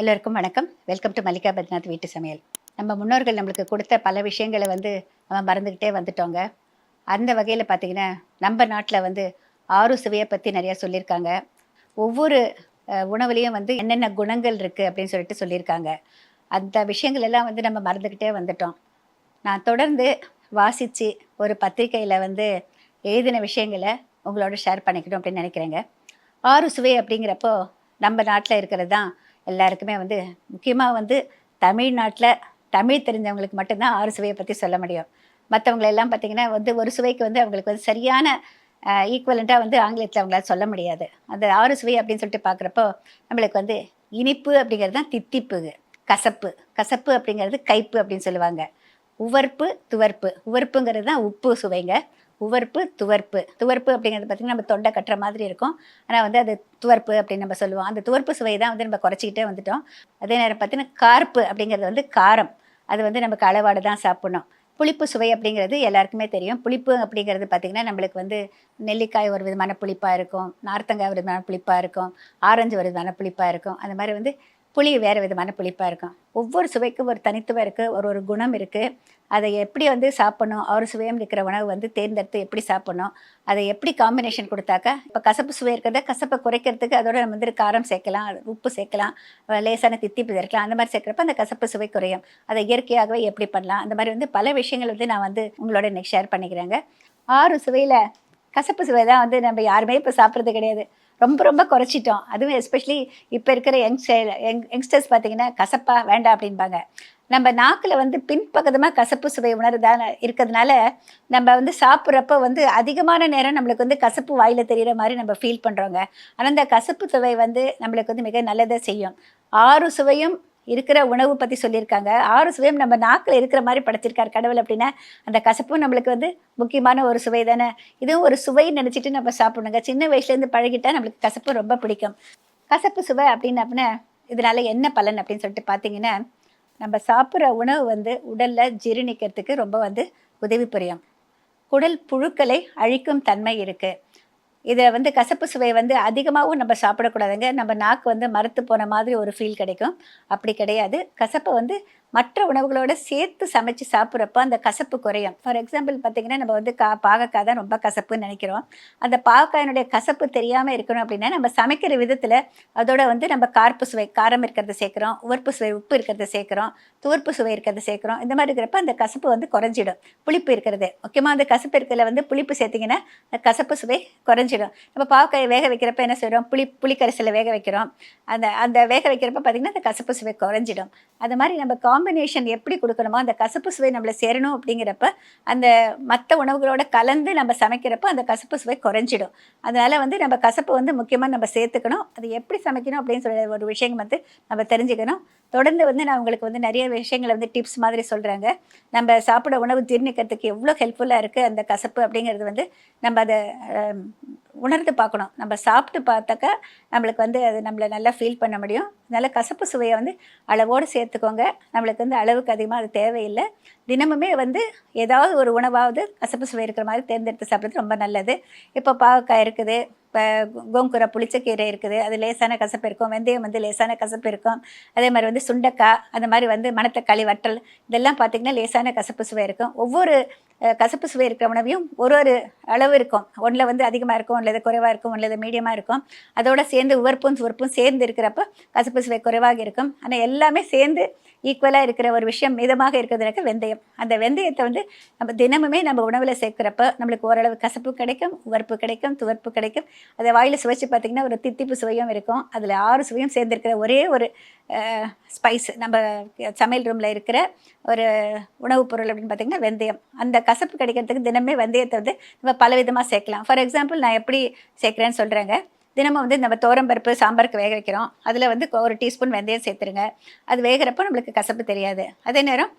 எல்லோருக்கும் வணக்கம். Welcome to Mallika பத்நாத் வீட்டு சமையல். நம்ம முன்னோர்கள் நம்மளுக்கு கொடுத்த பல விஷயங்களை வந்து நம்ம மறந்துக்கிட்டே வந்துட்டோங்க. அந்த வகையில் பார்த்தீங்கன்னா நம்ம நாட்டில் வந்து ஆறு சுவையை பற்றி நிறையா சொல்லியிருக்காங்க. ஒவ்வொரு உணவுலேயும் வந்து என்னென்ன குணங்கள் இருக்குது அப்படின்னு சொல்லிட்டு சொல்லியிருக்காங்க. அந்த விஷயங்கள் எல்லாம் வந்து நம்ம மறந்துக்கிட்டே வந்துட்டோம். நான் தொடர்ந்து வாசித்து ஒரு பத்திரிக்கையில் வந்து எழுதின விஷயங்களை உங்களோட ஷேர் பண்ணிக்கணும் அப்படின்னு நினைக்கிறேங்க. ஆறு சுவை அப்படிங்கிறப்போ நம்ம நாட்டில் இருக்கிறது தான் எல்லாருக்குமே வந்து முக்கியமாக வந்து தமிழ்நாட்டில் தமிழ் தெரிஞ்சவங்களுக்கு மட்டும்தான் ஆறு சுவையை பற்றி சொல்ல முடியும். மற்றவங்களெல்லாம் பார்த்திங்கன்னா வந்து ஒரு சுவைக்கு வந்து அவங்களுக்கு வந்து சரியான ஈக்குவலண்ட்டாக வந்து ஆங்கிலத்தில் அவங்களால சொல்ல முடியாது. அந்த ஆறு சுவை அப்படின்னு சொல்லிட்டு பார்க்குறப்போ நம்மளுக்கு வந்து இனிப்பு அப்படிங்கிறது தான் தித்திப்பு கசப்பு. கசப்பு அப்படிங்கிறது கைப்பு அப்படின்னு சொல்லுவாங்க. உவர்ப்பு துவர்ப்பு. உவர்ப்புங்கிறது தான் உப்பு சுவைங்க. உவர்ப்பு துவர்ப்பு. துவர்ப்பு அப்படிங்கிறது பார்த்திங்கன்னா நம்ம தொண்டை கட்டுற மாதிரி இருக்கும். ஆனால் வந்து அது துவர்ப்பு அப்படின்னு நம்ம சொல்லுவோம். அந்த துவர்ப்பு சுவை தான் வந்து நம்ம குறைச்சிக்கிட்டே வந்துட்டோம். அதே நேரம் பார்த்தீங்கன்னா கார்ப்பு அப்படிங்கிறது வந்து காரம். அது வந்து நமக்கு அளவாடு தான் சாப்பிடணும். புளிப்பு சுவை அப்படிங்கிறது எல்லாருக்குமே தெரியும். புளிப்பு அப்படிங்கிறது பார்த்திங்கன்னா நம்மளுக்கு வந்து நெல்லிக்காய் ஒரு விதமான புளிப்பாக இருக்கும். நார்த்தங்காய் ஒரு விதமான புளிப்பாக இருக்கும். ஆரஞ்சு ஒரு விதமான புளிப்பாக இருக்கும். அந்த மாதிரி வந்து புளி வேறு விதமான புளிப்பாக இருக்கும். ஒவ்வொரு சுவைக்கும் ஒரு தனித்துவம் இருக்குது ஒரு ஒரு குணம் இருக்குது அதை எப்படி வந்து சாப்பிடணும் ஒரு சுவையம் இருக்கிற உணவு வந்து தேர்ந்தெடுத்து எப்படி சாப்பிடணும் அதை எப்படி காம்பினேஷன் கொடுத்தாக்கா இப்போ கசப்பு சுவை இருக்கிறத கசப்பை குறைக்கிறதுக்கு அதோட நம்ம வந்து காரம் சேர்க்கலாம் உப்பு சேர்க்கலாம் லேசான தித்திப்பு சேர்க்கலாம் அந்த மாதிரி சேர்க்குறப்ப அந்த கசப்பு சுவை குறையும். அதை இயற்கையாகவே எப்படி பண்ணலாம் அந்த மாதிரி வந்து பல விஷயங்கள் வந்து நான் வந்து உங்களோட இன்னைக்கு ஷேர் பண்ணிக்கிறேங்க. ஆறு சுவையில் கசப்பு சுவை தான் வந்து நம்ம யாருமே இப்போ சாப்பிட்றது கிடையாது. ரொம்ப ரொம்ப குறைச்சிட்டோம். அதுவும் எஸ்பெஷலி இப்போ இருக்கிற யங் யங் யங்ஸ்டர்ஸ் பார்த்தீங்கன்னா கசப்பா வேண்டாம் அப்படின்பாங்க நம்ம நாக்கில் வந்து பின்பக்கமாக கசப்பு சுவை உணர்றதான இருக்கிறதுனால நம்ம வந்து சாப்பிட்றப்ப வந்து அதிகமான நேரம் நம்மளுக்கு வந்து கசப்பு வாயில் தெரிகிற மாதிரி நம்ம ஃபீல் பண்ணுறோங்க ஆனால் அந்த கசப்பு சுவை வந்து நம்மளுக்கு வந்து மிக நல்லதை செய்யும். ஆறு சுவையும் இருக்கிற உணவு பற்றி சொல்லியிருக்காங்க. ஆறு சுவையும் நம்ம நாக்கில் இருக்கிற மாதிரி படைச்சிருக்கார் கடவுள் அப்படின்னா அந்த கசப்பும் நம்மளுக்கு வந்து முக்கியமான ஒரு சுவை தானே. இதுவும் ஒரு சுவைன்னு நினச்சிட்டு நம்ம சாப்பிடணுங்க. சின்ன வயசுலேருந்து பழகிட்டால் நம்மளுக்கு கசப்பு ரொம்ப பிடிக்கும். கசப்பு சுவை அப்படின்னு அப்படின்னா இதனால் என்ன பலன் அப்படின்னு சொல்லிட்டு பார்த்தீங்கன்னா நம்ம சாப்பிட்ற உணவு வந்து உடலில் ஜீரணிக்கிறதுக்கு ரொம்ப வந்து உதவி புரியும். குடல் புழுக்களை அழிக்கும் தன்மை இருக்குது இதில் வந்து கசப்பு சுவை வந்து அதிகமாகவும் நம்ம சாப்பிடக்கூடாதுங்க. நம்ம நாக்கு வந்து மரத்து போன மாதிரி ஒரு ஃபீல் கிடைக்கும். அப்படி கிடையாது. கசப்பை வந்து மற்ற உணவுகளோட சேர்த்து சமைச்சு சாப்பிட்றப்ப அந்த கசப்பு குறையும். ஃபார் எக்ஸாம்பிள் பார்த்தீங்கன்னா நம்ம வந்து கா பாகக்காய் தான் ரொம்ப கசப்புன்னு நினைக்கிறோம். அந்த பாகக்காயினுடைய கசப்பு தெரியாமல் இருக்கணும் அப்படின்னா நம்ம சமைக்கிற விதத்தில் அதோட வந்து நம்ம கார்ப்பு சுவை காரம் இருக்கிறத சேர்க்குறோம் உவர்ப்பு சுவை உப்பு இருக்கிறத சேர்க்குறோம் துவர்ப்பு சுவை இருக்கிறத சேர்க்குறோம். இந்த மாதிரி இருக்கிறப்ப அந்த கசப்பு வந்து குறைஞ்சிடும். புளிப்பு இருக்கிறது. முக்கியமாக அந்த கசப்பு இருக்கிறதுல வந்து புளிப்பு சேர்த்திங்கன்னா அந்த கசப்பு சுவை குறைஞ்சிடும். நம்ம பாவக்காயை வேக வைக்கிறப்ப என்ன செய்கிறோம் புளி புளிக்கரிசலை வேக வைக்கிறோம். அந்த அந்த வேக வைக்கிறப்ப பார்த்திங்கன்னா அந்த கசப்பு சுவை குறைஞ்சிடும். அது மாதிரி நம்ம காம்பினேஷன் எப்படி கொடுக்கணுமோ அந்த கசப்பு சுவை நம்மளை சேரணும் அப்படிங்கிறப்ப அந்த மற்ற உணவுகளோட கலந்து நம்ம சமைக்கிறப்ப அந்த கசப்பு சுவை குறைஞ்சிடும். அதனால் வந்து நம்ம கசப்பு வந்து முக்கியமாக நம்ம சேர்த்துக்கணும். அது எப்படி சமைக்கணும் அப்படின்னு சொல்கிற ஒரு விஷயம் வந்து நம்ம தெரிஞ்சுக்கணும். தொடர்ந்து வந்து நான் உங்களுக்கு வந்து நிறைய விஷயங்களை வந்து டிப்ஸ் மாதிரி சொல்கிறாங்க நம்ம சாப்பிட உணவு ஜீர்ணிக்கிறதுக்கு எவ்வளோ ஹெல்ப்ஃபுல்லாக இருக்குது அந்த கசப்பு அப்படிங்கிறது வந்து நம்ம அதை உணர்ந்து பார்க்கணும். நம்ம சாப்பிட்டு பார்த்தாக்கா நம்மளுக்கு வந்து அது நம்மளை நல்லா ஃபீல் பண்ண முடியும். அதனால் கசப்பு சுவையை வந்து அளவோடு சேர்த்துக்கோங்க. அவளுக்கு வந்து அளவுக்கு அதிகமாக அது தேவையில்லை. தினமுமே வந்து ஏதாவது ஒரு உணவாவது கசப்பு சுவை இருக்கிற மாதிரி தேர்ந்தெடுத்து சாப்பிட்றது ரொம்ப நல்லது. இப்போ பாவக்காய் இருக்குது இப்போ கோங்குரை புளிச்சக்கீரை இருக்குது அது லேசான கசப்பு இருக்கும் வெந்தயம் வந்து லேசான கசப்பு இருக்கும். அதே மாதிரி வந்து சுண்டைக்காய் அந்த மாதிரி வந்து மணத்தக்காளி வட்டல் இதெல்லாம் பார்த்திங்கன்னா லேசான கசப்பு சுவை இருக்கும். ஒவ்வொரு கசப்பு சுவை இருக்கிற உணவையும் ஒரு ஒரு அளவு இருக்கும். ஒன்றில் வந்து அதிகமாக இருக்கும் ஒன்றில் இது குறைவாக இருக்கும் ஒன்றில் இது மீடியமாக இருக்கும். அதோட சேர்ந்து உவர்ப்பும் சுவர்ப்பும் சேர்ந்து இருக்கிறப்ப கசப்பு சுவை குறைவாக இருக்கும். ஆனால் எல்லாமே சேர்ந்து ஈக்குவலாக இருக்கிற ஒரு விஷயம் மிதமாக இருக்கிறதுனாக்க வெந்தயம். அந்த வெந்தயத்தை வந்து நம்ம தினமுமே நம்ம உணவில் சேர்க்குறப்ப நம்மளுக்கு ஓரளவு கசப்பு கிடைக்கும் உவர்ப்பு கிடைக்கும் துவர்ப்பு கிடைக்கும். அதை வாயில் சுவைச்சு பார்த்திங்கன்னா ஒரு தித்திப்பு சுவையும் இருக்கும். அதில் ஆறு சுவையும் சேர்ந்துருக்கிற ஒரே ஒரு ஸ்பைஸ் நம்ம சமையல் ரூமில் இருக்கிற ஒரு உணவுப் பொருள் அப்படின்னு பார்த்திங்கன்னா வெந்தயம். அந்த கசப்பு கிடைக்கிறதுக்கு தினமே வெந்தயத்தை வந்து நம்ம பலவிதமாக சேர்க்கலாம். ஃபார் எக்ஸாம்பிள் நான் எப்படி சேர்க்குறேன்னு சொல்கிறேங்க தினமும் வந்து நம்ம பருப்பு சாம்பாருக்கு வேக வைக்கிறோம். அதில் வந்து ஒரு டீஸ்பூன் வெந்தயம் சேர்த்துருங்க. அது வேகிறப்போ நம்மளுக்கு கசப்பு தெரியாது. அதே நேரம்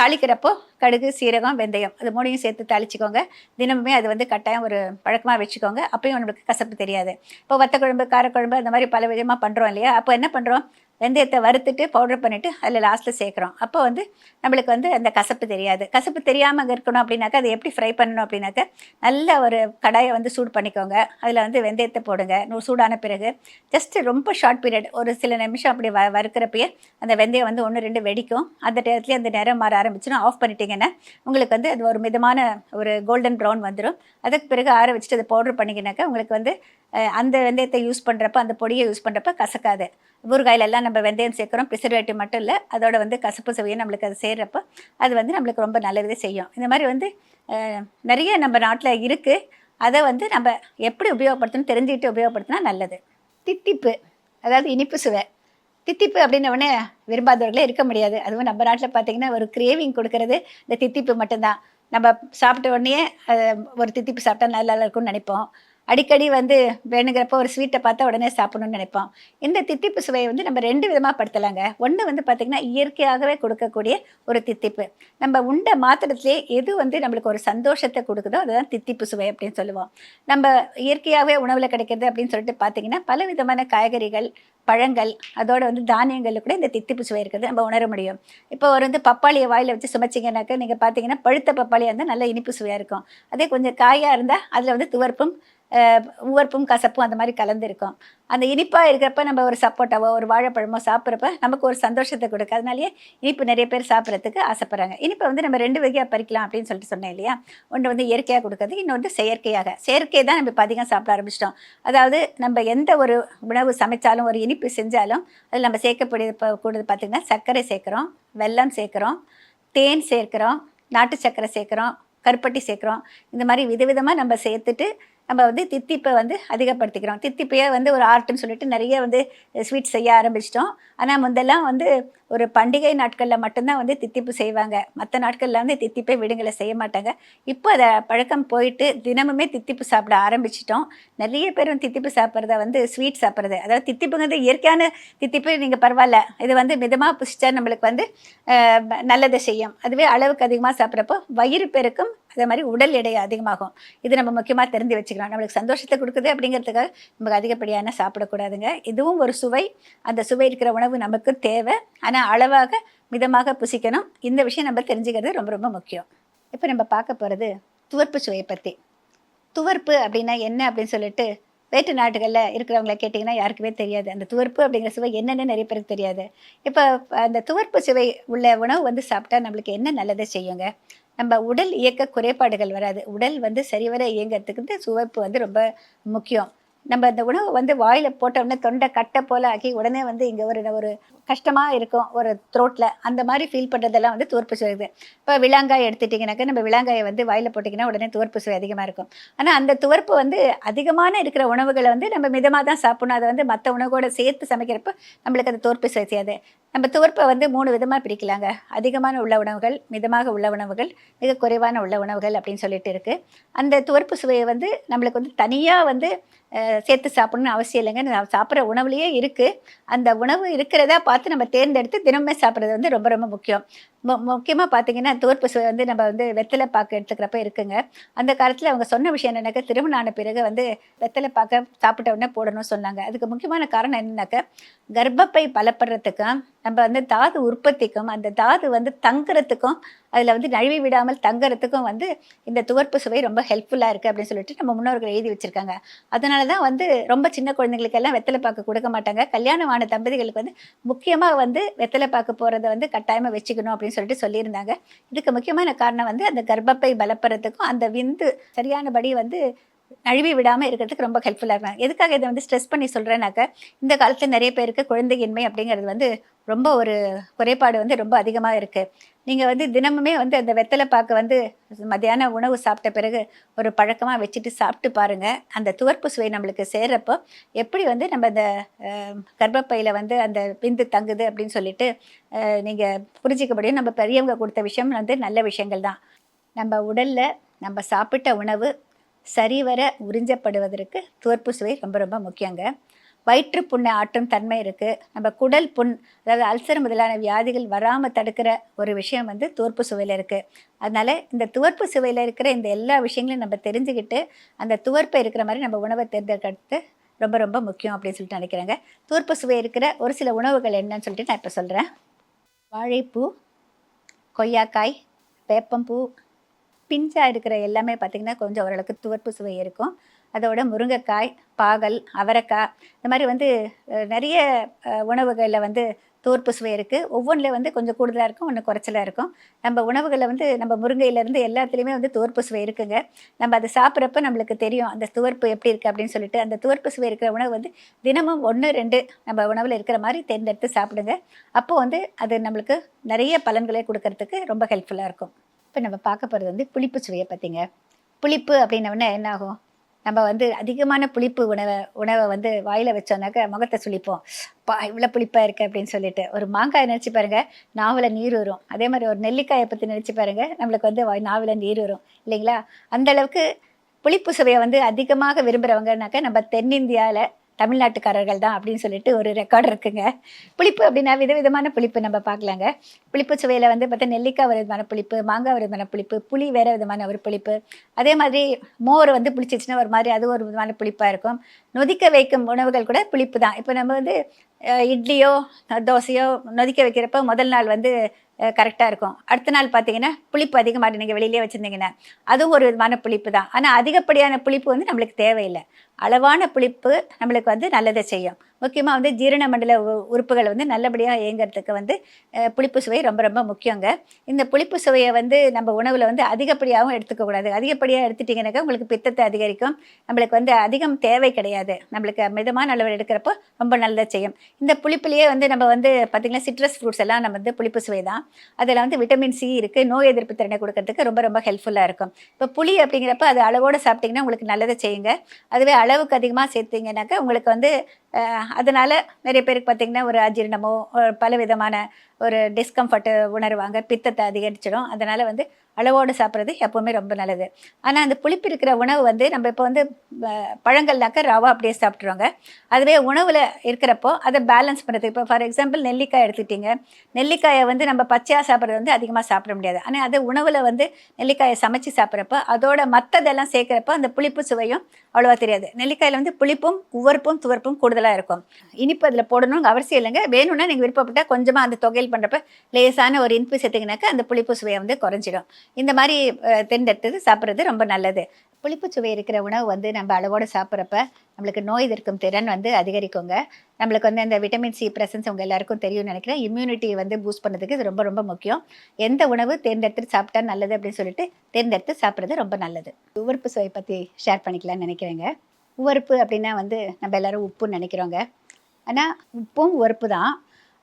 தாளிக்கிறப்போ கடுகு சீரகம் வெந்தயம் அது மூணையும் சேர்த்து தாளிச்சிக்கோங்க. தினமுமே அது வந்து கட்டாயம் ஒரு பழக்கமாக வச்சுக்கோங்க. அப்பயும் நம்மளுக்கு கசப்பு தெரியாது. இப்போ வத்த குழம்பு காரக்குழம்பு அந்த மாதிரி பல விதமாக பண்ணுறோம் இல்லையா? அப்போ என்ன பண்ணுறோம் வெந்தயத்தை வறுத்துட்டு பவுடர் பண்ணிவிட்டு அதில் லாஸ்ட்டில் சேர்க்குறோம். அப்போ வந்து நம்மளுக்கு வந்து அந்த கசப்பு தெரியாது. கசப்பு தெரியாமல் இருக்கணும் அப்படின்னாக்கா அதை எப்படி ஃப்ரை பண்ணணும் அப்படின்னாக்கா நல்ல ஒரு கடாயை வந்து சூடு பண்ணிக்கோங்க. அதில் வந்து வெந்தயத்தை போடுங்க. நூ- சூடான பிறகு ஜஸ்ட்டு ரொம்ப ஷார்ட் பீரியட் ஒரு சில நிமிஷம் அப்படி வ வறுக்கிறப்பயே அந்த வெந்தயம் வந்து ஒன்று ரெண்டு வெடிக்கும். அந்த நேரத்துலேயே அந்த நேரம் மாற ஆரம்பிச்சுன்னா ஆஃப் பண்ணிட்டீங்கன்னா உங்களுக்கு வந்து அது ஒரு மிதமான ஒரு கோல்டன் ப்ரௌன் வந்துடும் அதுக்கு பிறகு ஆற வச்சுட்டு அதை பவுடர் பண்ணிக்கினாக்கா உங்களுக்கு வந்து அந்த வெந்தயத்தை யூஸ் பண்ணுறப்ப அந்த பொடியை யூஸ் பண்ணுறப்ப கசக்காது. ஊறுகாயிலெல்லாம் நம்ம வெந்தயம் சேர்க்குறோம் ப்ரிசர்வேட்டிவ் மட்டும் இல்லை அதோட வந்து கசப்பு சுவையும் நம்மளுக்கு அது செய்கிறப்போ அது வந்து நம்மளுக்கு ரொம்ப நல்லதே செய்யும். இந்த மாதிரி வந்து நிறைய நம்ம நாட்டில் இருக்குது அதை வந்து நம்ம எப்படி உபயோகப்படுத்தணும் தெரிஞ்சுக்கிட்டு உபயோகப்படுத்தினா நல்லது. தித்திப்பு அதாவது இனிப்பு சுவை. தித்திப்பு அப்படின்ன உடனே விரும்பாதவர்களே இருக்க முடியாது. அதுவும் நம்ம நாட்டில் பார்த்தீங்கன்னா ஒரு கிரேவிங் கொடுக்கறது இந்த தித்திப்பு மட்டும்தான். நம்ம சாப்பிட்ட உடனே ஒரு தித்திப்பு சாப்பிட்டா நல்லா இருக்கும்னு நினைப்போம். அடிக்கடி வந்து வேணுங்கிறப்ப ஒரு ஸ்வீட்டை பார்த்தா உடனே சாப்பிடணும்னு நினைப்போம். இந்த தித்திப்பு சுவையை வந்து நம்ம ரெண்டு விதமாக படுத்தலாங்க. ஒன்று வந்து பார்த்திங்கன்னா இயற்கையாகவே கொடுக்கக்கூடிய ஒரு தித்திப்பு. நம்ம உண்ட மாத்திரத்திலே எது வந்து நம்மளுக்கு ஒரு சந்தோஷத்தை கொடுக்குதோ அதுதான் தித்திப்பு சுவை அப்படின்னு சொல்லுவோம். நம்ம இயற்கையாகவே உணவில் கிடைக்கிறது அப்படின்னு சொல்லிட்டு பார்த்தீங்கன்னா பல விதமான காய்கறிகள் பழங்கள் அதோட வந்து தானியங்களில் கூட இந்த தித்திப்பு சுவை இருக்கிறது நம்ம உணர முடியும். இப்போ ஒரு வந்து பப்பாளியை வாயில் வச்சு சுமைச்சிங்கனாக்கா நீங்கள் பார்த்தீங்கன்னா பழுத்த பப்பாளியாக இருந்தால் நல்ல இனிப்பு சுவையாக இருக்கும். அதே கொஞ்சம் காயாக இருந்தால் அதில் வந்து துவர்ப்பும் உவர்ப்பும் கசப்பும் அந்த மாதிரி கலந்துருக்கும். அந்த இனிப்பாக இருக்கிறப்ப நம்ம ஒரு சப்போட்டாவோ ஒரு வாழைப்பழமோ சாப்பிட்றப்ப நமக்கு ஒரு சந்தோஷத்தை கொடுக்கு அதனாலேயே இனிப்பு நிறைய பேர் சாப்பிட்றதுக்கு ஆசைப்படுறாங்க. இனிப்பை வந்து நம்ம ரெண்டு வகையாக பறிக்கலாம் அப்படின்னு சொல்லிட்டு சொன்னேன் இல்லையா? ஒன்று வந்து இயற்கையாக கொடுக்குறது இன்னொன்று செயற்கையாக. செயற்கை தான் நம்ம இப்போ அதிகம் சாப்பிட ஆரம்பிச்சிட்டோம். அதாவது நம்ம எந்த ஒரு உணவு சமைச்சாலும் ஒரு இனிப்பு செஞ்சாலும் அதில் நம்ம சேர்க்கக்கூடிய இப்போ கூடுதல் பார்த்திங்கன்னா சர்க்கரை சேர்க்குறோம் வெல்லம் சேர்க்குறோம் தேன் சேர்க்குறோம் நாட்டு சர்க்கரை சேர்க்குறோம் கருப்பட்டி சேர்க்குறோம். இந்த மாதிரி விதவிதமாக நம்ம சேர்த்துட்டு நம்ம வந்து தித்திப்பை வந்து அதிகப்படுத்திக்கிறோம். தித்திப்பையே வந்து ஒரு ஆர்ட்னு சொல்லிட்டு நிறைய வந்து ஸ்வீட் செய்ய ஆரம்பிச்சிட்டோம். ஆனால் முந்தெல்லாம் வந்து ஒரு பண்டிகை நாட்களில் மட்டும்தான் வந்து தித்திப்பு செய்வாங்க. மற்ற நாட்களில் வந்து தித்திப்பே விடுங்களை செய்ய மாட்டாங்க. இப்போ அதை பழக்கம் போயிட்டு தினமுமே தித்திப்பு சாப்பிட ஆரம்பிச்சிட்டோம். நிறைய பேரும் தித்திப்பு சாப்பிட்றத வந்து ஸ்வீட் சாப்பிட்றது. அதாவது தித்திப்புங்கிறது இயற்கையான தித்திப்பு நீங்கள் பரவாயில்ல. இது வந்து மிதமாக புசிச்சா நம்மளுக்கு வந்து நல்லதை செய்யும். அதுவே அளவுக்கு அதிகமாக சாப்பிட்றப்போ வயிறு பெருக்கும் அதே மாதிரி உடல் எடை அதிகமாகும். இது நம்ம முக்கியமாக தெரிஞ்சு வச்சுக்கலாம் நம்மளுக்கு சந்தோஷத்தை கொடுக்குது அப்படிங்கிறதுக்காக நமக்கு அதிகப்படியான சாப்பிடக்கூடாதுங்க. இதுவும் ஒரு சுவை. அந்த சுவை இருக்கிற உணவு நமக்கு தேவை. ஆனால் அளவாக மிதமாக புசிக்கணும். இந்த விஷயம் நம்ம தெரிஞ்சுக்கிறது ரொம்ப ரொம்ப முக்கியம். இப்போ நம்ம பார்க்க போகிறது துவர்ப்பு சுவையை பற்றி துவர்ப்பு அப்படின்னா என்ன அப்படின்னு சொல்லிட்டு வேற்று நாடுகளில் இருக்கிறவங்கள கேட்டிங்கன்னா யாருக்குமே தெரியாது. அந்த துவர்ப்பு அப்படிங்கிற சுவை என்னென்னு நிறைய பேருக்கு தெரியாது. இப்போ அந்த துவர்ப்பு சுவை உள்ள உணவு வந்து சாப்பிட்டா நம்மளுக்கு என்ன நல்லதை செய்யுங்க? நம்ம உடல் இயக்க குறைபாடுகள் வராது. உடல் வந்து சரிவர இயங்கிறதுக்கு இந்த சுவைப்பு வந்து ரொம்ப முக்கியம். நம்ம அந்த உணவு வந்து வாயில் போட்ட உடனே தொண்டை கட்டை போல ஆக்கி உடனே வந்து இங்கே ஒரு ஒரு கஷ்டமாக இருக்கும் ஒரு த்ரோட்டில் அந்த மாதிரி ஃபீல் பண்ணுறதெல்லாம் வந்து துவர்ப்பு சுவை இப்போ விளாங்காய் எடுத்துட்டிங்கனாக்கா நம்ம விளாங்காயை வந்து வாயில் போட்டிங்கன்னா உடனே துவர்ப்பு சுவை அதிகமாக இருக்கும். ஆனால் அந்த துவர்ப்பு வந்து அதிகமான இருக்கிற உணவுகளை வந்து நம்ம மிதமாக தான் சாப்பிடணும். அதை வந்து மற்ற உணவோடு சேர்த்து சமைக்கிறப்ப நம்மளுக்கு அந்த துவர்ப்பு சுவை செய்யாது. நம்ம துவர்ப்பை வந்து மூணு விதமாக பிரிக்கலாங்க. அதிகமான உள்ள உணவுகள் மிதமாக உள்ள உணவுகள் மிக குறைவான உள்ள உணவுகள் அப்படின்னு சொல்லிட்டு இருக்குது அந்த துவர்ப்பு சுவையை வந்து நம்மளுக்கு வந்து தனியாக வந்து சேர்த்து சாப்பிடணும்னு அவசியம் இல்லைங்க. நான் சாப்பிட்ற உணவுலேயே இருக்குது அந்த உணவு இருக்கிறதா பார்த்து நம்ம தேர்ந்தெடுத்து தினமே சாப்பிட்றது வந்து ரொம்ப ரொம்ப முக்கியம். முக்கியமாக பார்த்தீங்கன்னா துவர்ப்பு சுவை வந்து நம்ம வந்து வெத்தலை பாக்கு எடுத்துக்கிறப்ப இருக்குங்க. அந்த காலத்தில் அவங்க சொன்ன விஷயம் என்னன்னாக்கா திருமணம் ஆன பிறகு வந்து வெத்தலை பாக்க சாப்பிட்ட உடனே போடணும்னு சொன்னாங்க. அதுக்கு முக்கியமான காரணம் என்னன்னாக்கா கர்ப்பப்பை பலப்படுறதுக்கும் நம்ம வந்து தாது உற்பத்திக்கும் அந்த தாது வந்து தங்குறதுக்கும் அதில் வந்து நழுவி விடாமல் தங்கறதுக்கும் வந்து இந்த துவர்ப்பு சுவை ரொம்ப ஹெல்ப்ஃபுல்லாக இருக்குது அப்படின்னு சொல்லிட்டு நம்ம முன்னோர்கள் எழுதி வச்சுருக்காங்க. அதனால தான் வந்து ரொம்ப சின்ன குழந்தைங்களுக்கெல்லாம் வெத்தலை பாக்கு கொடுக்க மாட்டாங்க. கல்யாணமான தம்பதிகளுக்கு வந்து முக்கியமாக வந்து வெத்தலை பாக்கு போகிறத வந்து கட்டாயமாக வச்சுக்கணும் அப்படின்னு சொல்லிட்டு சொல்லியிருந்தாங்க. இதுக்கு முக்கியமான காரணம் வந்து அந்த கர்ப்பப்பை பலப்படுறதுக்கும் அந்த விந்து சரியானபடி வந்து நழுவி விடாமல் இருக்கிறதுக்கு ரொம்ப ஹெல்ப்ஃபுல்லாக இருக்காங்க எதுக்காக இதை வந்து ஸ்ட்ரெஸ் பண்ணி சொல்கிறேன்னாக்க இந்த காலத்தில் நிறைய பேருக்கு குழந்தையின்மை அப்படிங்கிறது வந்து ரொம்ப ஒரு குறைபாடு வந்து ரொம்ப அதிகமாக இருக்குது நீங்கள் வந்து தினமுமே வந்து அந்த வெத்தலை பாக்கு வந்து மத்தியான உணவு சாப்பிட்ட பிறகு ஒரு பழக்கமாக வச்சுட்டு சாப்பிட்டு பாருங்கள் அந்த துவர்ப்பு சுவை நம்மளுக்கு சேர்றப்போ எப்படி வந்து நம்ம அந்த கர்ப்பப்பையில் வந்து அந்த விந்து தங்குது அப்படின்னு சொல்லிட்டு நீங்கள் புரிஞ்சிக்க முடியும். நம்ம பெரியவங்க கொடுத்த விஷயம் வந்து நல்ல விஷயங்கள் தான். நம்ம உடலில் நம்ம சாப்பிட்ட உணவு சரிவர உறிஞ்சப்படுவதற்கு துவர்ப்பு சுவை ரொம்ப ரொம்ப முக்கியங்க. வயிற்று புண்ணை ஆற்றும் தன்மை இருக்குது நம்ம குடல் புண் அதாவது அல்சர் முதலான வியாதிகள் வராமல் தடுக்கிற ஒரு விஷயம் வந்து துவர்ப்பு சுவையில் இருக்குது அதனால் இந்த துவர்ப்பு சுவையில் இருக்கிற இந்த எல்லா விஷயங்களையும் நம்ம தெரிஞ்சுக்கிட்டு அந்த துவர்ப்பை இருக்கிற மாதிரி நம்ம உணவை தேர்ந்தெடுக்கிறது ரொம்ப ரொம்ப முக்கியம் அப்படின்னு சொல்லிட்டு நினைக்கிறேங்க. துவர்ப்பு சுவை இருக்கிற ஒரு சில உணவுகள் என்னன்னு சொல்லிட்டு நான் இப்போ சொல்கிறேன் வாழைப்பூ கொய்யாக்காய் வேப்பம்பூ பிஞ்சாக இருக்கிற எல்லாமே பார்த்திங்கன்னா கொஞ்சம் ஓரளவுக்கு துவர்ப்பு சுவை இருக்கும். அதோட முருங்கைக்காய் பாகல் அவரைக்காய் இந்த மாதிரி வந்து நிறைய உணவுகளில் வந்து தூர்ப்பு சுவை இருக்குது ஒவ்வொன்றில் வந்து கொஞ்சம் கூடுதலாக இருக்கும் ஒன்று குறைச்சலாக இருக்கும். நம்ம உணவுகளில் வந்து நம்ம முருங்கையிலேருந்து எல்லாத்துலேயுமே வந்து துவர்ப்பு சுவை இருக்குங்க. நம்ம அதை சாப்பிட்றப்ப நம்மளுக்கு தெரியும் அந்த துவர்ப்பு எப்படி இருக்குது அப்படின்னு சொல்லிட்டு அந்த துவர்ப்பு சுவை இருக்கிற உணவு வந்து தினமும் ஒன்று ரெண்டு நம்ம உணவில் இருக்கிற மாதிரி தேர்ந்தெடுத்து சாப்பிடுங்க. அப்போது வந்து அது நம்மளுக்கு நிறைய பலன்களை கொடுக்கறதுக்கு ரொம்ப ஹெல்ப்ஃபுல்லாக இருக்கும். இப்போ நம்ம பார்க்க போகிறது வந்து புளிப்பு சுவையை பற்றிங்க புளிப்பு அப்படின்னோடனே என்ன ஆகும் நம்ம வந்து அதிகமான புளிப்பு உணவை உணவை வந்து வாயில் வச்சோம்னாக்க முகத்தை சுளிப்போம். பா இவ்வளோ புளிப்பாக இருக்குது அப்படின்னு சொல்லிட்டு. ஒரு மாங்காய் நினச்சி பாருங்கள் நாவல நீர் வரும் அதே மாதிரி ஒரு நெல்லிக்காயை பற்றி நினச்சி பாருங்கள் நம்மளுக்கு வந்து வாய் நாவல நீர் வரும் இல்லைங்களா? அந்த அளவுக்கு புளிப்பு சுவையை வந்து அதிகமாக விரும்புகிறவங்கனாக்க நம்ம தென்னிந்தியாவில் தமிழ்நாட்டுக்காரர்கள் தான் அப்படின்னு சொல்லிட்டு ஒரு ரெக்கார்டு இருக்குங்க. புளிப்பு அப்படின்னா விதவிதமான புளிப்பு நம்ம பார்க்கலாங்க. புளிப்பு சுவையில் வந்து பார்த்தா நெல்லிக்காய் ஒரு விதமான புளிப்பு மாங்காய் ஒரு விதமான புளிப்பு புளி வேறு விதமான ஒரு புளிப்பு. அதே மாதிரி மோர் வந்து புளிச்சிச்சுன்னா ஒரு மாதிரி அது ஒரு விதமான புளிப்பாக இருக்கும். நொதிக்க வைக்கும் உணவுகள் கூட புளிப்பு தான். இப்போ நம்ம வந்து இட்லியோ தோசையோ நொதிக்க வைக்கிறப்ப முதல் நாள் வந்து கரெக்டாக இருக்கும். அடுத்த நாள் பார்த்தீங்கன்னா புளிப்பு அதிகமாக நீங்கள் வெளியிலே வச்சுருந்தீங்கன்னா அதுவும் ஒரு விதமான புளிப்பு தான். ஆனால் அதிகப்படியான புளிப்பு வந்து நம்மளுக்கு தேவையில்லை. அளவான புளிப்பு நம்மளுக்கு வந்து நல்லதை செய்யும். முக்கியமாக வந்து ஜீரண மண்டல உ- உறுப்புகள் வந்து நல்லபடியாக இயங்கிறதுக்கு வந்து புளிப்பு சுவை ரொம்ப ரொம்ப முக்கியங்க. இந்த புளிப்பு சுவையை வந்து நம்ம உணவில் வந்து அதிகப்படியாகவும் எடுத்துக்கக்கூடாது அதிகப்படியாக எடுத்துட்டிங்கனாக்கா உங்களுக்கு பித்தத்தை அதிகரிக்கும். நம்மளுக்கு வந்து அதிகம் தேவை கிடையாது. நம்மளுக்கு மிதமான அளவில் எடுக்கிறப்போ ரொம்ப நல்லதை செய்யும். இந்த புளிப்புலேயே வந்து நம்ம வந்து பார்த்திங்கன்னா சிட்ரஸ் ஃப்ரூட்ஸ் எல்லாம் நம்ம வந்து புளிப்பு சுவை தான். அதில் வந்து விட்டமின் சி இருக்குது நோய் எதிர்ப்பு திறனை கொடுக்கறதுக்கு ரொம்ப ரொம்ப ஹெல்ப்ஃபுல்லாக இருக்கும். இப்போ புளி அப்படிங்கிறப்ப அது அளவோடு சாப்பிட்டிங்கன்னா உங்களுக்கு நல்லதை செய்யுங்க. அதுவே அளவுக்கு அதிகமாக சேர்த்திங்கனாக்கா உங்களுக்கு வந்து அதனால் நிறைய பேருக்கு பார்த்திங்கன்னா ஒரு அஜீரணமோ பல விதமான ஒரு டிஸ்கம்ஃபர்ட்டு உணர்வாங்க. பித்தத்தை அதிகரிச்சிடும். அதனால் வந்து அளவோடு சாப்பிட்றது எப்போவுமே ரொம்ப நல்லது. ஆனால் அந்த புளிப்பு இருக்கிற உணவு வந்து நம்ம இப்போ வந்து பழங்கள்னாக்க பழங்கள்னாக்கா ரவா அப்படியே சாப்பிட்ருவாங்க அதுவே உணவில் இருக்கிறப்போ அதை பேலன்ஸ் பண்ணுறது இப்போ ஃபார் எக்ஸாம்பிள் நெல்லிக்காய் எடுத்துக்கிட்டிங்க. நெல்லிக்காயை வந்து நம்ம பச்சையாக சாப்பிட்றது வந்து அதிகமாக சாப்பிட முடியாது. ஆனால் அது உணவில் வந்து நெல்லிக்காயை சமைச்சு சாப்பிட்றப்ப அதோட மற்றதெல்லாம் சேர்க்குறப்ப அந்த புளிப்பு சுவையும் அவ்வளோவா தெரியாது. நெல்லிக்காயில் வந்து புளிப்பும் உவர்ப்பும் துவர்ப்பும் கூடுதலாக இருக்கும். இனிப்பு அதில் போடணுங்க அவசியம் இல்லைங்க. வேணும்னா நீங்கள் விருப்பப்பட்டால் கொஞ்சமாக அந்த தொகையில் பண்ணுறப்ப லேசான ஒரு இனிப்பு சேர்த்திங்கனாக்கா அந்த புளிப்பு சுவையை வந்து குறைஞ்சிடும். இந்த மாதிரி அஹ், சாப்பிட்றது ரொம்ப நல்லது. புளிப்பு சுவை இருக்கிற உணவு வந்து நம்ம அளவோடு சாப்பிட்றப்ப நம்மளுக்கு நோய் எதிர்க்கும் திறன் வந்து அதிகரிக்குங்க. நம்மளுக்கு வந்து அந்த விட்டமின் சி ப்ரெசன்ஸ் உங்கள் எல்லாருக்கும் தெரியும்னு நினைக்கிறேன். இம்யூனிட்டி வந்து பூஸ்ட் பண்ணதுக்கு இது ரொம்ப ரொம்ப முக்கியம். எந்த உணவு தேர்ந்தெடுத்து சாப்பிட்டா நல்லது அப்படின்னு சொல்லிட்டு தேர்ந்தெடுத்து சாப்பிட்றது ரொம்ப நல்லது. உவர்ப்பு சுவை பற்றி ஷேர் பண்ணிக்கலாம்னு நினைக்கிறேங்க. உவர்ப்பு அப்படின்னா வந்து நம்ம எல்லாரும் உப்புன்னு நினைக்கிறோங்க. ஆனால் உப்பும் உவர்ப்பு தான்.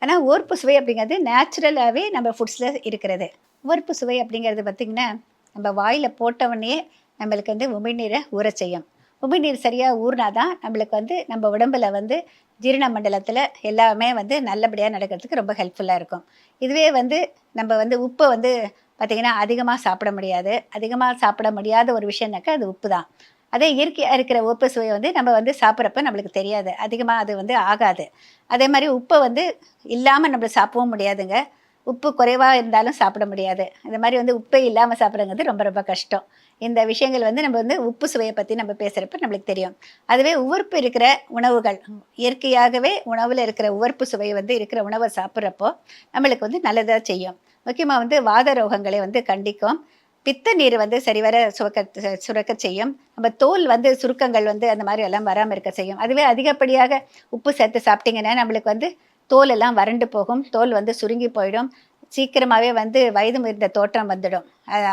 ஆனால் உவர்ப்பு சுவை அப்படிங்கிறது நேச்சுரலாகவே நம்ம ஃபுட்ஸில் இருக்கிறது. உவர்ப்பு சுவை அப்படிங்கிறது பார்த்திங்கன்னா நம்ம வாயில் போட்டவொடனே நம்மளுக்கு வந்து உமிழ்நீரை ஊற செய்யும். உமிழ்நீர் சரியாக ஊறினா தான் நம்மளுக்கு வந்து நம்ம உடம்புல வந்து ஜீரண மண்டலத்தில் எல்லாமே வந்து நல்லபடியாக நடக்கிறதுக்கு ரொம்ப ஹெல்ப்ஃபுல்லாக இருக்கும். இதுவே வந்து நம்ம வந்து உப்பை வந்து பார்த்திங்கன்னா அதிகமாக சாப்பிட முடியாது. அதிகமாக சாப்பிட முடியாத ஒரு விஷயம்னாக்கா அது உப்பு தான் அதே இயற்கையாக இருக்கிற உப்பு சுவை வந்து நம்ம வந்து சாப்பிட்றப்ப நம்மளுக்கு தெரியாது. அதிகமாக அது வந்து ஆகாது. அதே மாதிரி உப்பை வந்து இல்லாமல் நம்மளை சாப்பிடவும் முடியாதுங்க. உப்பு குறைவாக இருந்தாலும் சாப்பிட முடியாது. இந்த மாதிரி வந்து உப்பே இல்லாமல் சாப்பிட்றங்கிறது ரொம்ப ரொம்ப கஷ்டம். இந்த விஷயங்கள் வந்து நம்ம வந்து உப்பு சுவையை பற்றி நம்ம பேசுகிறப்ப நம்மளுக்கு தெரியும். அதுவே உவர்ப்பு இருக்கிற உணவுகள் இயற்கையாகவே உணவில் இருக்கிற உவர்ப்பு சுவை வந்து இருக்கிற உணவை சாப்பிட்றப்போ நம்மளுக்கு வந்து நல்லதாக செய்யும். முக்கியமாக வந்து வாத ரோகங்களை வந்து கண்டிக்கும். பித்த நீர் வந்து சரிவர சுரக்க சுரக்க செய்யும். நம்ம தோல் வந்து சுருக்கங்கள் வந்து அந்த மாதிரி எல்லாம் வராமல் இருக்க செய்யும். அதுவே அதிகப்படியாக உப்பு சேர்த்து சாப்பிட்டிங்கன்னா நம்மளுக்கு வந்து தோல் எல்லாம் வறண்டு போகும். தோல் வந்து சுருங்கி போயிடும். சீக்கிரமாகவே வந்து வயது முதிர்ந்த தோற்றம் வந்துடும்.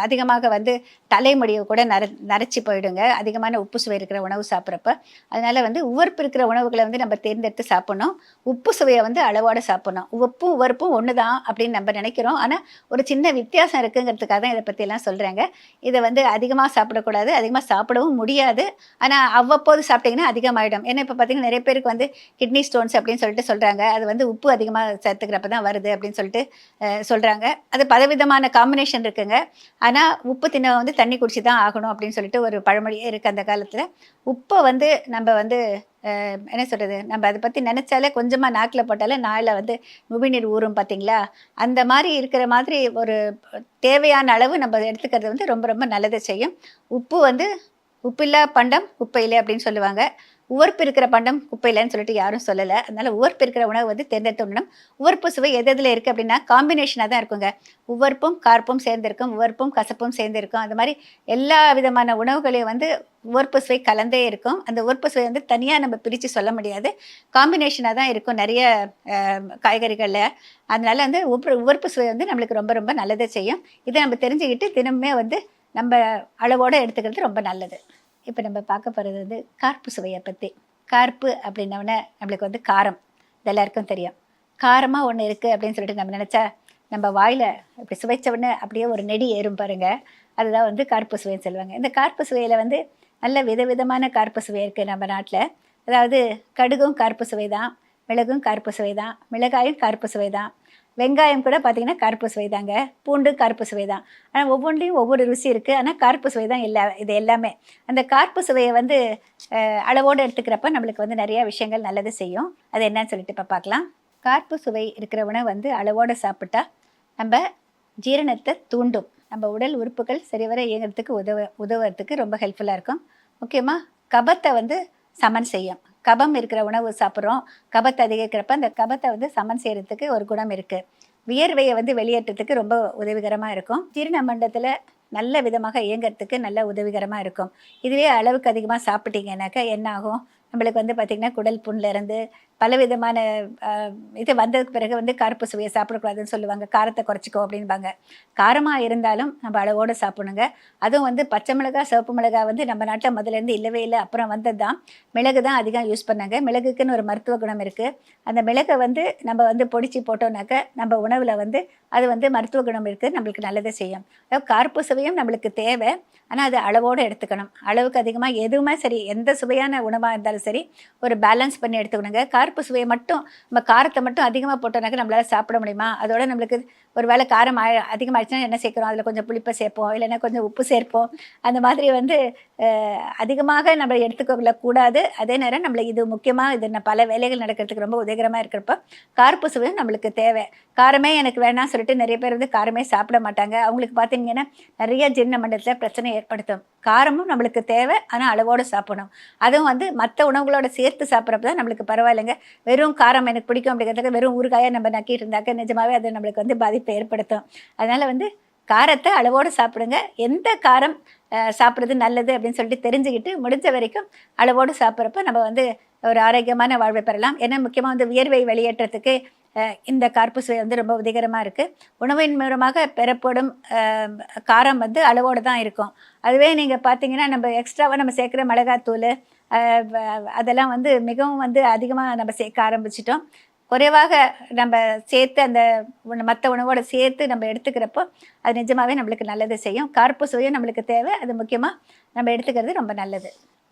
அதிகமாக வந்து தலைமுடியை கூட நர நரைச்சி போயிடுங்க. அதிகமான உப்பு சுவை இருக்கிற உணவு சாப்பிட்றப்ப. அதனால் வந்து உவர்ப்பு இருக்கிற உணவுகளை வந்து நம்ம தேர்ந்தெடுத்து சாப்பிட்ணும். உப்பு சுவையை வந்து அளவோடு சாப்பிட்ணும். உப்பும் உவர்ப்பும் ஒன்று தான் அப்படின்னு நம்ம நினைக்கிறோம். ஆனால் ஒரு சின்ன வித்தியாசம் இருக்குங்கிறதுக்காக தான் இதை பற்றியெல்லாம் சொல்கிறாங்க இதை வந்து அதிகமாக சாப்பிடக்கூடாது அதிகமாக சாப்பிடவும் முடியாது. ஆனால் அவ்வப்போது சாப்பிட்டிங்கன்னா அதிகமாகிடும் ஏன்னா இப்போ பார்த்தீங்கன்னா நிறைய பேருக்கு வந்து கிட்னி ஸ்டோன்ஸ் அப்படின்னு சொல்லிட்டு சொல்கிறாங்க அது வந்து உப்பு அதிகமாக சேர்த்துக்கிறப்ப தான் வருது அப்படின்னு சொல்லிட்டு சொல்கிறாங்க அது பலவிதமான காம்பினேஷன் இருக்குங்க. ஆனால் உப்பு தின்ன வந்து தண்ணி குடிச்சு தான் ஆகணும் அப்படின்னு சொல்லிட்டு ஒரு பழமொழியே இருக்குது அந்த காலத்தில். உப்பை வந்து நம்ம வந்து என்ன சொல்கிறது நம்ம அதை பற்றி நினச்சாலே கொஞ்சமாக நாக்கில் போட்டாலே நாயில் வந்து நுபிநீர் ஊறும் பார்த்தீங்களா அந்த மாதிரி இருக்கிற மாதிரி ஒரு தேவையான அளவு நம்ம எடுத்துக்கிறது வந்து ரொம்ப ரொம்ப நல்லதை செய்யும். உப்பு வந்து உப்பில்லா பண்டம் உப்பையிலே அப்படின்னு சொல்லுவாங்க. உவர்ப்பு இருக்கிற பண்டம் குப்பையிலன்னு சொல்லிட்டு யாரும் சொல்லலை. அதனால உவர்ப்பு இருக்கிற உணவு வந்து தேர்ந்தெடுத்த உண்ணணும் உவர்ப்பு சுவை எது எதில் இருக்குது அப்படின்னா காம்பினேஷனாக தான் இருக்குங்க. உவர்ப்பும் கார்ப்பும் சேர்ந்திருக்கும். உவர்ப்பும் கசப்பும் சேர்ந்திருக்கும். அந்த மாதிரி எல்லா விதமான உணவுகளையும் வந்து உவர்ப்பு சுவை கலந்தே இருக்கும். அந்த உவர்ப்பு சுவை வந்து தனியாக நம்ம பிரித்து சொல்ல முடியாது. காம்பினேஷனாக தான் இருக்கும் நிறைய காய்கறிகளில். அதனால வந்து உப்பு உவர்ப்பு சுவை வந்து நம்மளுக்கு ரொம்ப ரொம்ப நல்லதை செய்யும். இதை நம்ம தெரிஞ்சுக்கிட்டு தினமுமே வந்து நம்ம அளவோடு எடுத்துக்கிறது ரொம்ப நல்லது. இப்போ நம்ம பார்க்க போகிறது வந்து கார்ப்பு சுவையை பற்றி கார்ப்பு அப்படின்னோடனே நம்மளுக்கு வந்து காரம். இது எல்லாருக்கும் தெரியும். காரமாக ஒன்று இருக்குது அப்படின்னு சொல்லிட்டு நம்ம நினச்சா நம்ம வாயில் இப்படி சுவைச்ச உடனே அப்படியே ஒரு நெடி ஏறும் பாருங்கள் அதுதான் வந்து கார்ப்பு சுவைன்னு சொல்லுவாங்க. இந்த கார்ப்பு சுவையில் வந்து நல்ல விதவிதமான கார்ப்பு சுவை இருக்குது நம்ம நாட்டில். அதாவது கடுகும் கார்ப்பு சுவை தான் மிளகும் கார்ப்பு சுவை தான் மிளகாயும் கார்ப்பு சுவை தான் வெங்காயம் கூட பார்த்தீங்கன்னா கார்ப்பு சுவை தாங்க பூண்டு கார்ப்பு சுவை தான் ஆனால் ஒவ்வொன்றிலையும் ஒவ்வொரு ருசி இருக்குது ஆனால் கார்ப்பு சுவை தான் எல்லா இது எல்லாமே. அந்த கார்ப்பு சுவையை வந்து அளவோடு எடுத்துக்கிறப்ப நம்மளுக்கு வந்து நிறையா விஷயங்கள் நல்லது செய்யும். அது என்னன்னு சொல்லிட்டு இப்போ பார்க்கலாம் கார்ப்பு சுவை இருக்கிற உணவு வந்து அளவோடு சாப்பிட்டா நம்ம ஜீரணத்தை தூண்டும். நம்ம உடல் உறுப்புகள் சரிவர இயங்குறதுக்கு உதவ உதவுறதுக்கு ரொம்ப ஹெல்ப்ஃபுல்லாக இருக்கும். முக்கியமாக கபத்தை வந்து சமன் செய்யும். கபம் இருக்கிற உணவு சாப்பிட்றோம். கபத்தை அதிகரிக்கிறப்ப அந்த கபத்தை வந்து சமன் செய்கிறதுக்கு ஒரு குணம் இருக்குது வியர்வையை வந்து வெளியேற்றத்துக்கு ரொம்ப உதவிகரமாக இருக்கும். ஜீரண மண்டலத்தில் நல்ல விதமாக இயங்குறதுக்கு நல்ல உதவிகரமாக இருக்கும். இதுவே அளவுக்கு அதிகமாக சாப்பிட்டீங்கன்னாக்கா என்ன ஆகும் நம்மளுக்கு வந்து பார்த்திங்கன்னா குடல் புண்ணிலேருந்து பலவிதமான இது வந்ததுக்கு பிறகு வந்து கார்ப்பு சுவையை சாப்பிடக்கூடாதுன்னு சொல்லுவாங்க. காரத்தை குறைச்சிக்கோ அப்படின்பாங்க. காரமாக இருந்தாலும் நம்ம அளவோடு சாப்பிடணுங்க. அதுவும் வந்து பச்சை மிளகா சிவப்பு மிளகா வந்து நம்ம நாட்டில் முதலேருந்து இல்லவே இல்லை. அப்புறம் வந்தது தான் மிளகு தான் அதிகம் யூஸ் பண்ணாங்க. மிளகுக்குன்னு ஒரு மருத்துவ குணம் இருக்குது அந்த மிளகை வந்து நம்ம வந்து பொடிச்சு போட்டோம்னாக்க நம்ம உணவில் வந்து அது வந்து மருத்துவ குணம் இருக்குது நம்மளுக்கு நல்லதை செய்யும். கார்ப்பு சுவையும் நம்மளுக்கு தேவை. ஆனால் அது அளவோடு எடுத்துக்கணும். அளவுக்கு அதிகமாக எதுவுமே சரி எந்த சுவையான உணவாக இருந்தாலும் சரி ஒரு பேலன்ஸ் பண்ணி எடுத்துக்கணுங்க. கார்ப்பு சுவையை மட்டும் நம்ம காரத்தை மட்டும் அதிகமாக போட்டோம்னாக்க நம்மளால் சாப்பிட முடியுமா? அதோட நம்மளுக்கு ஒரு வேளை காரம் ஆய அதிகமாகிடுச்சுன்னா என்ன சேர்க்குறோம்? அதில் கொஞ்சம் புளிப்பை சேர்ப்போம் இல்லைன்னா கொஞ்சம் உப்பு சேர்ப்போம். அந்த மாதிரி வந்து அதிகமாக நம்ம எடுத்துக்கொள்ள கூடாது. அதே நேரம் நம்மளுக்கு இது முக்கியமாக இது ந- பல வேலைகள் நடக்கிறதுக்கு ரொம்ப உதயகரமாக இருக்கிறப்ப கார்ப்பு சுவையும் நம்மளுக்கு தேவை. காரமே எனக்கு வேணாம் சொல்லிட்டு நிறைய பேர் வந்து காரமே சாப்பிட மாட்டாங்க. அவங்களுக்கு பார்த்தீங்கன்னா நிறைய ஜின்ன மண்டலத்தில் பிரச்சனை ஏற்படுத்தும். காரமும் நம்மளுக்கு தேவை ஆனால் அளவோடு சாப்பிடணும். அதுவும் வந்து மற்ற உணவுகளோட சேர்த்து சாப்பிட்றப்ப தான் நம்மளுக்கு பரவாயில்லைங்க. வெறும் காரம் எனக்கு பிடிக்கும் அப்படிங்கிறதுக்கு வெறும் ஊறுகாயாக நம்ம நக்கிட்டு இருந்தாக்க நிஜமாவே அது நம்மளுக்கு வந்து பாதிப்பை ஏற்படுத்தும். அதனால் வந்து காரத்தை அளவோடு சாப்பிடுங்க. எந்த காரம் சாப்பிட்றது நல்லது அப்படின்னு சொல்லிட்டு தெரிஞ்சுக்கிட்டு முடிஞ்ச வரைக்கும் அளவோடு சாப்பிட்றப்ப நம்ம வந்து ஒரு ஆரோக்கியமான வாழ்வை பெறலாம். ஏன்னா முக்கியமாக வந்து வியர்வை வெளியேற்றத்துக்கு இந்த கார்ப்பு சுவை வந்து ரொம்ப உதிகரமாக இருக்குது உணவின் மூலமாக பெறப்படும் காரம் வந்து அளவோடு தான் இருக்கும். அதுவே நீங்கள் பார்த்தீங்கன்னா நம்ம எக்ஸ்ட்ராவாக நம்ம சேர்க்குற மிளகாத்தூள் அதெல்லாம் வந்து மிகவும் வந்து அதிகமாக நம்ம சேர்க்க ஆரம்பிச்சிட்டோம். குறைவாக நம்ம சேர்த்து அந்த மற்ற உணவோட சேர்த்து நம்ம எடுத்துக்கிறப்போ அது நிஜமாகவே நம்மளுக்கு நல்லது செய்யும். கார்ப்பு சுவையும் நம்மளுக்கு தேவை. அது முக்கியமாக நம்ம எடுத்துக்கிறது ரொம்ப நல்லது.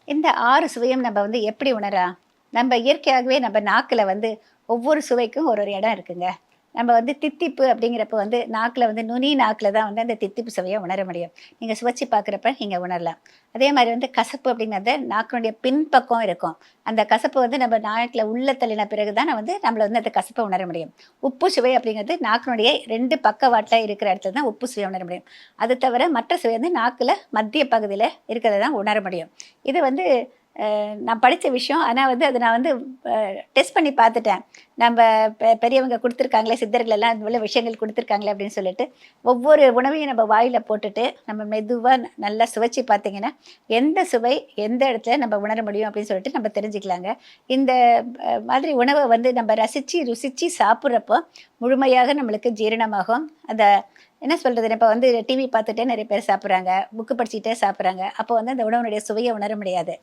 இந்த ஆறு சுவையும் நம்ம வந்து எப்படி உணரா நம்ம இயற்கையாகவே நம்ம நாக்கில் வந்து ஒவ்வொரு சுவைக்கும் ஒரு ஒரு இடம் இருக்குங்க. நம்ம வந்து தித்திப்பு அப்படிங்கிறப்ப வந்து நாக்கில் வந்து நுனி நாக்கில் தான் வந்து அந்த தித்திப்பு சுவையை உணர முடியும். நீங்கள் சுவைச்சு பார்க்குறப்ப நீங்கள் உணரலாம். அதே மாதிரி வந்து கசப்பு அப்படிங்கிறது நாக்கினுடைய பின்பக்கம் இருக்கும். அந்த கசப்பு வந்து நம்ம நாக்கில் உள்ள தள்ளின பிறகு தான் வந்து நம்மளை வந்து அந்த கசப்பை உணர முடியும். உப்பு சுவை அப்படிங்கிறது நாக்கினுடைய ரெண்டு பக்கவாட்டில் இருக்கிற இடத்துல தான் உப்பு சுவை உணர முடியும். அது தவிர மற்ற சுவை வந்து நாக்கில் மத்திய பகுதியில் இருக்கிறத தான் உணர முடியும். இது வந்து நான் படித்த விஷயம். ஆனால் வந்து அதை நான் வந்து டெஸ்ட் பண்ணி பார்த்துட்டேன். நம்ம பெ- பெரியவங்க கொடுத்துருக்காங்களே சித்தர்கள் எல்லாம் இந்த உள்ள விஷயங்கள் கொடுத்துருக்காங்களே அப்படின்னு சொல்லிட்டு ஒவ்வொரு உணவையும் நம்ம வாயில் போட்டுட்டு நம்ம மெதுவாக நல்லா சுவைச்சு பார்த்தீங்கன்னா எந்த சுவை எந்த இடத்துல நம்ம உணர முடியும் அப்படின்னு சொல்லிட்டு நம்ம தெரிஞ்சுக்கலாங்க. இந்த மாதிரி உணவை வந்து நம்ம ரசித்து ருசித்து சாப்பிட்றப்போ முழுமையாக நம்மளுக்கு ஜீரணமாகும். அந்த என்ன சொல்கிறது இப்போ வந்து டிவி பார்த்துட்டே நிறைய பேர் சாப்பிட்றாங்க. புக்கு படிச்சுட்டே சாப்பிட்றாங்க. அப்போ வந்து அந்த உணவுனுடைய சுவையை உணர முடியாது.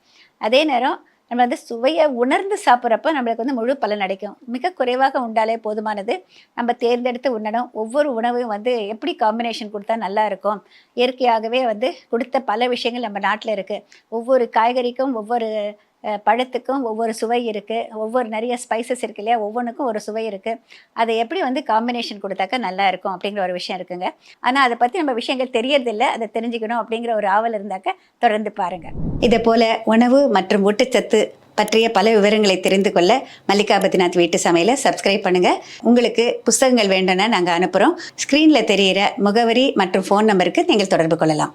அதே நேரம் நம்ம வந்து சுவையை உணர்ந்து சாப்பிட்றப்ப நம்மளுக்கு வந்து முழு பலன் அடைக்கும். மிக குறைவாக உண்டாலே போதுமானது. நம்ம தேர்ந்தெடுத்து உண்ணணும். ஒவ்வொரு உணவையும் வந்து எப்படி காம்பினேஷன் கொடுத்தா நல்லா இருக்கும்? இயற்கையாகவே வந்து கொடுத்த பல விஷயங்கள் நம்ம நாட்டில் இருக்குது ஒவ்வொரு காய்கறிக்கும் ஒவ்வொரு பழத்துக்கும் ஒவ்வொரு சுவை இருக்குது ஒவ்வொரு நிறைய ஸ்பைசஸ் இருக்கு இல்லையா? ஒவ்வொன்றுக்கும் ஒரு சுவை இருக்குது அதை எப்படி வந்து காம்பினேஷன் கொடுத்தாக்க நல்லா இருக்கும் அப்படிங்கிற ஒரு விஷயம் இருக்குங்க. ஆனால் அதை பற்றி நம்ம விஷயங்கள் தெரியறதில்ல. அதை தெரிஞ்சுக்கணும் அப்படிங்கிற ஒரு ஆவல் இருந்தாக்க தொடர்ந்து பாருங்கள் இதே போல் உணவு மற்றும் ஊட்டச்சத்து பற்றிய பல விவரங்களை தெரிந்து கொள்ள மல்லிகா பத்ரிநாத் வீட்டு சமையலை சப்ஸ்கிரைப் பண்ணுங்க. உங்களுக்கு புஸ்தகங்கள் வேண்டும்னா நாங்கள் அனுப்புகிறோம் ஸ்க்ரீனில் தெரியிற முகவரி மற்றும் ஃபோன் நம்பருக்கு நீங்கள் தொடர்பு கொள்ளலாம்.